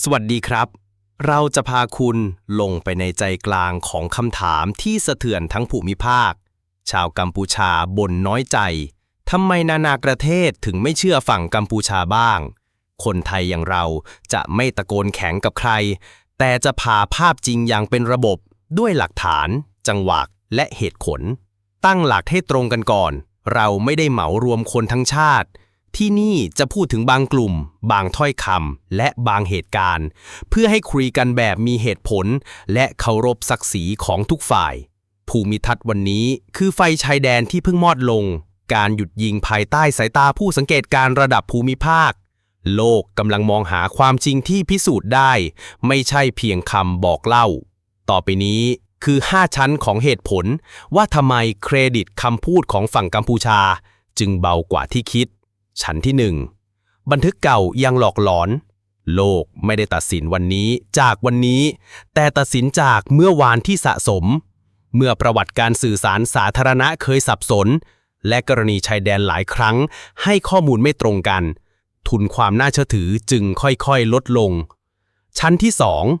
สวัสดีครับ เราจะพาคุณลงไปในใจกลางของคำถามที่สะเทือนทั้งภูมิภาค ชาวกัมพูชาบ่นน้อยใจทำไมนานาประเทศถึงไม่เชื่อฝั่งกัมพูชาบ้าง คนไทยอย่างเราจะไม่ตะโกนแข็งกับใคร แต่จะพาภาพจริงอย่างเป็นระบบด้วยหลักฐาน จังหวะและเหตุผล ตั้งหลักให้ตรงกันก่อน เราไม่ได้เหมารวมคนทั้งชาติ ที่นี่จะพูดถึงบางกลุ่ม บางถ้อยคำและบางเหตุการณ์ เพื่อให้คุยกันแบบมีเหตุผล และเคารพศักดิ์ศรีของทุกฝ่าย ภูมิทัศน์วันนี้คือไฟชายแดนที่เพิ่งมอดลง การหยุดยิงภายใต้สายตาผู้สังเกตการณ์ระดับภูมิภาค โลกกำลังมองหาความจริงที่พิสูจน์ได้ ไม่ใช่เพียงคำบอกเล่า ต่อไปนี้คือ 5 ชั้นของเหตุผล ว่าทำไมเครดิตคำพูดของฝั่งกัมพูชา จึงเบากว่าที่คิด ชั้นที่ 1 บันทึกเก่ายังหลอกหลอน โลกไม่ได้ตัดสินวันนี้จากวันนี้ แต่ตัดสินจากเมื่อวานที่สะสม เมื่อประวัติการสื่อสารสาธารณะเคยสับสน และกรณีชายแดนหลายครั้ง ให้ข้อมูลไม่ตรงกัน ทุนความน่าเชื่อถือจึงค่อยๆ ลดลง ชั้นที่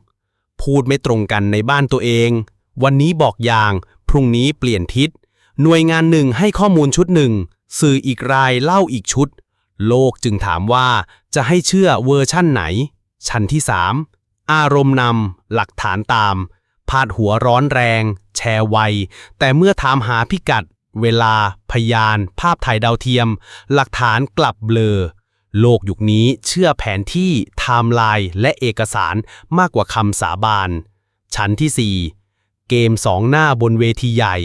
2พูดไม่ตรงกันในบ้านตัวเอง วันนี้บอกอย่าง พรุ่งนี้เปลี่ยนทิศ หน่วยงานหนึ่งให้ข้อมูลชุดหนึ่ง สื่ออีกรายเล่าอีกชุด โลกจึงถามว่าจะให้เชื่อเวอร์ชั่นไหน ชั้นที่ 3 อารมณ์นำหลักฐานตาม พาดหัวร้อนแรง แชร์ไว แต่เมื่อถามหาพิกัด เวลา พยาน ภาพถ่ายดาวเทียม หลักฐานกลับเบลอ โลกยุคนี้เชื่อแผนที่ ไทม์ไลน์และเอกสารมากกว่าคำสาบาน ชั้นที่ 4 เกมสองหน้าบนเวทีใหญ่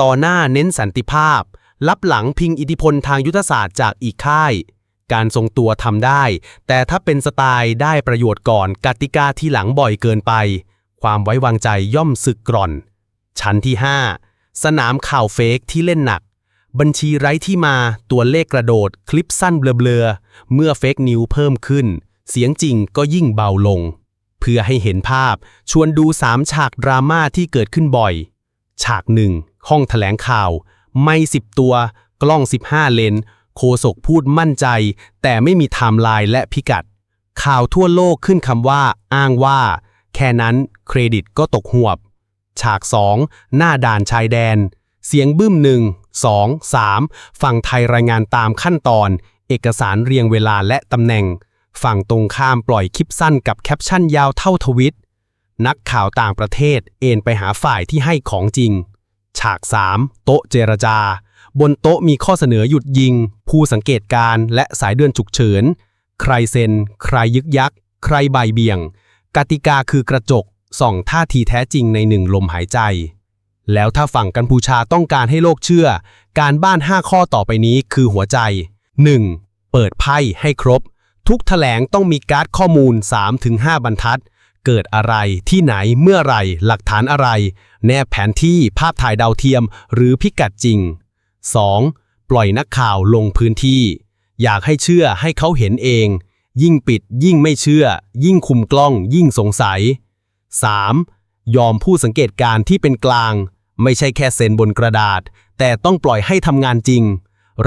ต่อหน้าเน้นสันติภาพ รับหลังพิงอิทธิพลทางยุทธศาสตร์จากอีกค่าย การทรงตัวทำได้ แต่ถ้าเป็นสไตล์ได้ประโยชน์ก่อนกติกาที่หลังบ่อยเกินไป ความไว้วางใจย่อมสึกกร่อน ชั้นที่ 5 สนามข่าวเฟกที่เล่นหนัก บัญชีไร้ที่มาตัวเลขกระโดด คลิปสั้นเบลอๆเมื่อเฟกนิวเพิ่มขึ้น เสียงจริงก็ยิ่งเบาลง เพื่อให้เห็นภาพ ชวนดูสามฉากดราม่าที่เกิดขึ้นบ่อย ฉากหนึ่งห้องแถลงข่าว ไม่สิบตัว กล้อง 15 เลน โคศกพูดมั่นใจ แต่ไม่มีไทม์ไลน์และพิกัด ข่าวทั่วโลกขึ้นคำว่า อ้างว่า แค่นั้นเครดิตก็ตกหวบ ฉาก 2 หน้าด่านชายแดน เสียงบึ้มหนึ่งสองสามฝั่งไทยรายงานตามขั้นตอน เอกสารเรียงเวลาและตำแหน่ง ฝั่งตรงข้ามปล่อยคลิปสั้นกับแคปชั่นยาวเท่าทวิต นักข่าวต่างประเทศเอ็นไปหาฝ่ายที่ให้ของจริง ฉาก 3 โต๊ะเจรจา บนโต๊ะมีข้อเสนอหยุดยิง ผู้สังเกตการและสายเดือนฉุกเฉิน ใครเซ็น ใครยึกยัก ใครใบายเบี่ยง กติกาคือกระจกส่องท่าทีแท้จริงในหนึ่งลมหายใจ แล้วถ้าฝั่งกัมพูชาต้องการให้โลกเชื่อ การบ้าน 5 ข้อต่อไปนี้คือหัวใจ 1. เปิดไพ่ให้ครบ ทุกแถลงต้องมีการ์ดข้อมูล 3-5 บรรทัด เกิดอะไรที่ไหนเมื่อไรหลักฐานอะไร แนบแผนที่ภาพถ่ายดาวเทียมหรือพิกัดจริง 2. ปล่อยนักข่าวลงพื้นที่ อยากให้เชื่อให้เขาเห็นเอง ยิ่งปิดยิ่งไม่เชื่อ ยิ่งคุมกล้องยิ่งสงสัย 3. ยอมผู้สังเกตการณ์ที่เป็นกลาง ไม่ใช่แค่เซ็นบนกระดาษ แต่ต้องปล่อยให้ทำงานจริง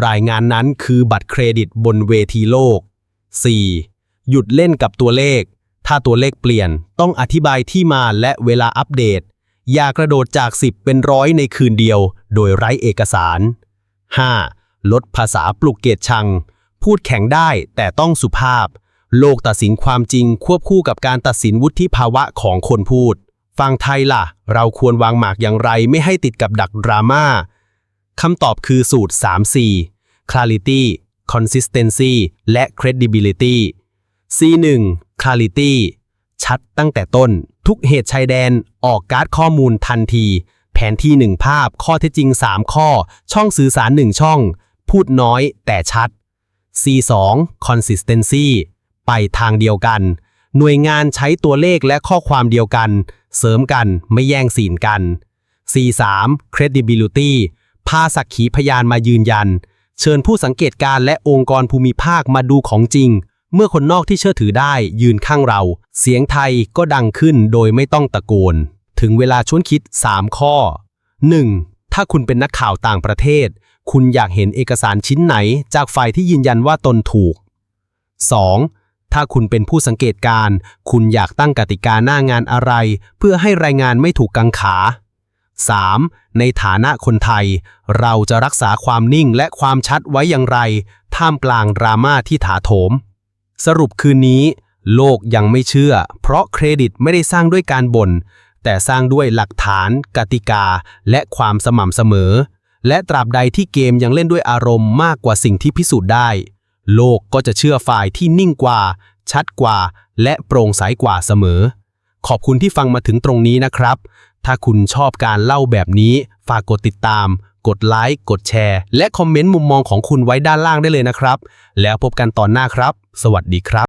รายงานนั้นคือบัตรเครดิตบนเวทีโลก 4. หยุดเล่นกับตัวเลข ถ้าตัวเลขเปลี่ยนต้องอธิบายที่มาและเวลาอัปเดต อย่ากระโดดจาก 10 เป็นร้อยในคืนเดียว โดยไร้เอกสาร 5. ลดภาษาปลุกเกตชัง พูดแข็งได้แต่ต้องสุภาพ โลกตัดสินความจริงควบคู่กับการตัดสินวุฒิภาวะของคนพูด ฟังไทยล่ะ เราควรวางหมากอย่างไรไม่ให้ติดกับดักดราม่าคำตอบคือสูตร 3C clarity consistency และ credibility C1 clarity ชัดตั้งแต่ต้น ทุกเหตุชายแดน ออกการ์ดข้อมูลทันที แผนที่ 1 ภาพ ข้อเท็จจริง 3 ข้อ ช่องสื่อสาร 1 ช่อง พูดน้อยแต่ชัด C2 consistency ไปทางเดียวกัน หน่วยงานใช้ตัวเลขและข้อความเดียวกัน เสริมกันไม่แย่งสีนกัน C3 credibility พาสักขีพยานมายืนยัน เชิญผู้สังเกตการณ์และองค์กรภูมิภาคมาดูของจริง เมื่อคนนอกที่เชื่อถือได้ยืนข้างเรา เสียงไทยก็ดังขึ้นโดยไม่ต้องตะโกน ถึงเวลาชวนคิด 3 ข้อ 1. ถ้าคุณเป็นนักข่าวต่างประเทศ คุณอยากเห็นเอกสารชิ้นไหน จากฝ่ายที่ยืนยันว่าตนถูก 2. ถ้าคุณเป็นผู้สังเกตการณ์คุณอยากตั้งกติกาหน้างานอะไร เพื่อให้รายงานไม่ถูกกังขา 3. ในฐานะคนไทย เราจะรักษาความนิ่งและความชัดไว้อย่างไร ท่ามกลางดราม่าที่ถาโถม สรุปคืนนี้ โลกยังไม่เชื่อ เพราะเครดิตไม่ได้สร้างด้วยการบ่นแต่สร้างด้วยหลักฐาน กติกา และความสม่ำเสมอ และตราบใดที่เกมยังเล่นด้วยอารมณ์มากกว่าสิ่งที่พิสูจน์ได้ โลกก็จะเชื่อฝ่ายที่นิ่งกว่า ชัดกว่า และโปร่งใสกว่าเสมอ ขอบคุณที่ฟังมาถึงตรงนี้นะครับ ถ้าคุณชอบการเล่าแบบนี้ ฝากกดติดตาม กดไลค์กดแชร์ และคอมเมนต์มุมมองของคุณไว้ด้านล่างได้เลยนะครับ แล้วพบกันตอนหน้าครับ สวัสดีครับ